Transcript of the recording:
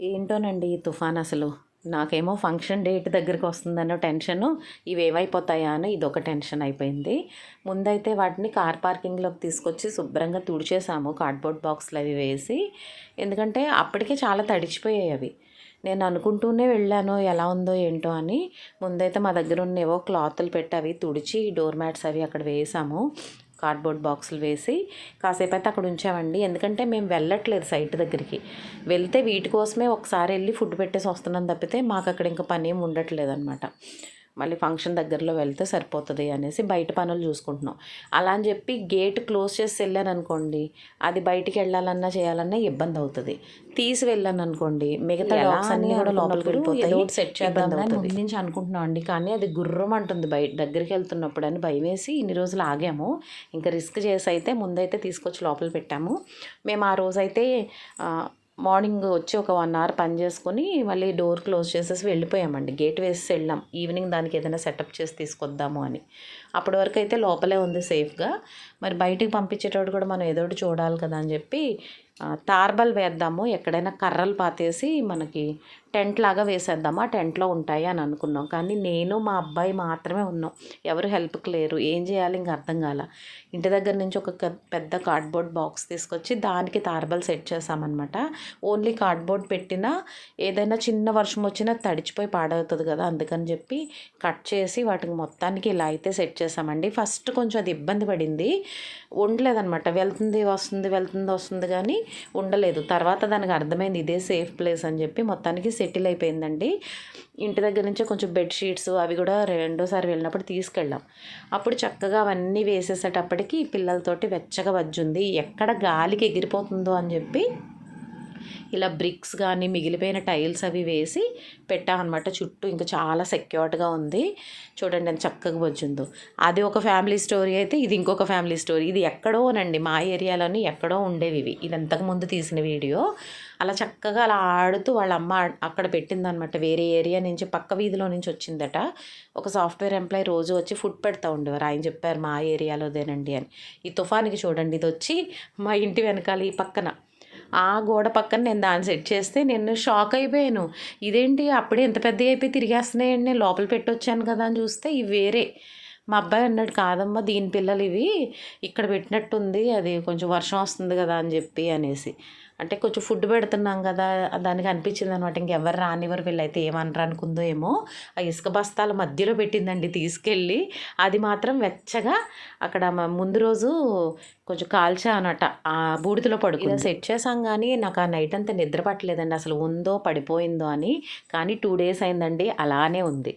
ఏంటోనండి ఈ తుఫాన్ అసలు? నాకేమో ఫంక్షన్ డేట్ దగ్గరికి వస్తుందన్న టెన్షను ఇవి ఏమైపోతాయా అని ఇదొక టెన్షన్ అయిపోయింది. ముందైతే వాటిని కార్ పార్కింగ్లోకి తీసుకొచ్చి శుభ్రంగా తుడిచేసాము కార్డ్బోర్డ్ బాక్స్లు అవి వేసి. ఎందుకంటే అప్పటికే చాలా తడిచిపోయాయి అవి. నేను అనుకుంటూనే వెళ్ళాను ఎలా ఉందో ఏంటో అని. ముందైతే మా దగ్గర ఉన్న ఏవో క్లాతులు పెట్టి అవి తుడిచి డోర్ మ్యాట్స్ అవి అక్కడ వేసాము. కార్డ్బోర్డ్ బాక్సులు వేసి కాసేపు అయితే అక్కడ ఉంచామండి. ఎందుకంటే మేము వెళ్ళట్లేదు సైట్ దగ్గరికి. వెళ్తే వీటి కోసమే ఒకసారి వెళ్ళి ఫుడ్ పెట్టేసి వస్తున్నాం తప్పితే మాకు అక్కడ ఇంకా పని ఏమి ఉండట్లేదు అనమాట మళ్ళీ ఫంక్షన్ దగ్గరలో వెళ్తే సరిపోతుంది అనేసి బయట పనులు చూసుకుంటున్నాం. అలా అని చెప్పి గేట్ క్లోజ్ చేసి వెళ్ళాను అనుకోండి అది బయటికి వెళ్ళాలన్నా చేయాలన్నా ఇబ్బంది అవుతుంది. తీసి వెళ్ళాను అనుకోండి మిగతా డాగ్స్ అన్నీ అని కూడా లోపలికి వెళ్ళిపోతాయి. set చేద్దాం నుంచి అనుకుంటున్నాం అండి. కానీ అది గుర్రం అంటుంది బయట దగ్గరికి వెళ్తున్నప్పుడు అని భయం వేసి ఇన్ని రోజులు ఆగాము. ఇంకా రిస్క్ చేసి అయితే ముందైతే తీసుకొచ్చి లోపల పెట్టాము. మేము ఆ రోజైతే మార్నింగ్ వచ్చి ఒక వన్ అవర్ పని చేసుకుని మళ్ళీ డోర్ క్లోజ్ చేసేసి వెళ్ళిపోయామండి. గేట్ వేసి వెళ్ళాం. ఈవినింగ్ దానికి ఏదైనా సెటప్ చేసి తీసుకొద్దాము అని. అప్పటి వరకు అయితే లోపలే ఉంది సేఫ్గా. మరి బయటికి పంపించేటప్పుడు కూడా మనం ఏదో ఒకటి చూడాలి కదా అని చెప్పి తార్బల్ వేద్దాము ఎక్కడైనా కర్రలు పాతేసి మనకి టెంట్ లాగా వేసేద్దాము. ఆ టెంట్లో ఉంటాయి అని అనుకున్నాం. కానీ నేను మా అబ్బాయి మాత్రమే ఉన్నాం. ఎవరు హెల్ప్కి లేరు. ఏం చేయాలి ఇంక అర్థం కాల. ఇంటి దగ్గర నుంచి ఒక పెద్ద కార్డ్బోర్డ్ బాక్స్ తీసుకొచ్చి దానికి తార్బల్ సెట్ చేసామన్నమాట ఓన్లీ కార్డ్బోర్డ్ పెట్టినా ఏదైనా చిన్న వర్షం వచ్చినా తడిచిపోయి పాడవుతుంది కదా అందుకని చెప్పి కట్ చేసి వాటికి మొత్తానికి ఇలా అయితే సెట్ చేసామండి ఫస్ట్ కొంచెం అది ఇబ్బంది పడింది. ఉండలేదన్నమాట వెళ్తుంది వస్తుంది వెళ్తుంది వస్తుంది కానీ ఉండలేదు. తర్వాత దానికి అర్థమైంది ఇదే సేఫ్ ప్లేస్ అని చెప్పి మొత్తానికి సెటిల్ అయిపోయిందండి. ఇంటి దగ్గర నుంచే కొంచెం బెడ్షీట్స్ అవి కూడా రెండోసారి వెళ్ళినప్పుడు తీసుకెళ్ళాం. అప్పుడు చక్కగా అవన్నీ వేసేసేటప్పటికి పిల్లలతోటి వెచ్చగా వజ్జుంది. ఎక్కడ గాలికి ఎగిరిపోతుందో అని చెప్పి ఇలా బ్రిక్స్ కానీ మిగిలిపోయిన టైల్స్ అవి వేసి పెట్టామన్నమాట. చుట్టూ ఇంకా చాలా సెక్యూర్డ్గా ఉంది. చూడండి ఎంత చక్కగా వచ్చిందో అది ఒక ఫ్యామిలీ స్టోరీ అయితే ఇది ఇంకొక ఫ్యామిలీ స్టోరీ ఇది ఎక్కడోనండి మా ఏరియాలోని ఎక్కడో ఉండేవి ఇవి. ఇది అంతకుముందు తీసిన వీడియో. అలా చక్కగా అలా ఆడుతూ వాళ్ళ అమ్మ అక్కడ పెట్టిందనమాట వేరే ఏరియా నుంచి పక్క వీధిలో నుంచి వచ్చిందట. ఒక సాఫ్ట్వేర్ ఎంప్లాయ్ రోజు వచ్చి ఫుడ్ పెడతా ఉండేవారు. ఆయన చెప్పారు మా ఏరియాలోదేనండి అని. ఈ తుఫానికి చూడండి ఇది వచ్చి మా ఇంటి వెనకాల ఈ పక్కన ఆ గోడ పక్కన నేను దాన్ని సెట్ చేస్తే నేను షాక్ అయిపోయాను. ఇదేంటి? అప్పుడే ఎంత పెద్దగా అయిపోయి తిరిగేస్తున్నాయండి. నేను లోపల పెట్టొచ్చాను కదా అని చూస్తే ఇవి వేరే. మా అబ్బాయి అన్నాడు కాదమ్మా దీని పిల్లలు ఇవి. ఇక్కడ పెట్టినట్టుంది. అది కొంచెం వర్షం వస్తుంది కదా అని చెప్పి అనేసి. అంటే కొంచెం ఫుడ్ పెడుతున్నాం కదా దానికి అనిపించింది అనమాట ఇంకెవరు రానివ్వరు వీళ్ళైతే ఏమనరు అనుకుందో ఏమో. ఆ ఇసుక బస్తాల మధ్యలో పెట్టిందండి తీసుకెళ్ళి. అది మాత్రం వెచ్చగా అక్కడ ముందు రోజు కొంచెం కాల్చా అనమాట ఆ బూడిదలో పడుకు సెట్ చేసాం కానీ నాకు ఆ నైట్ అంతా నిద్ర పట్టలేదండి. అసలు ఉందో పడిపోయిందో అని. కానీ టూ డేస్ అయిందండి అలానే ఉంది.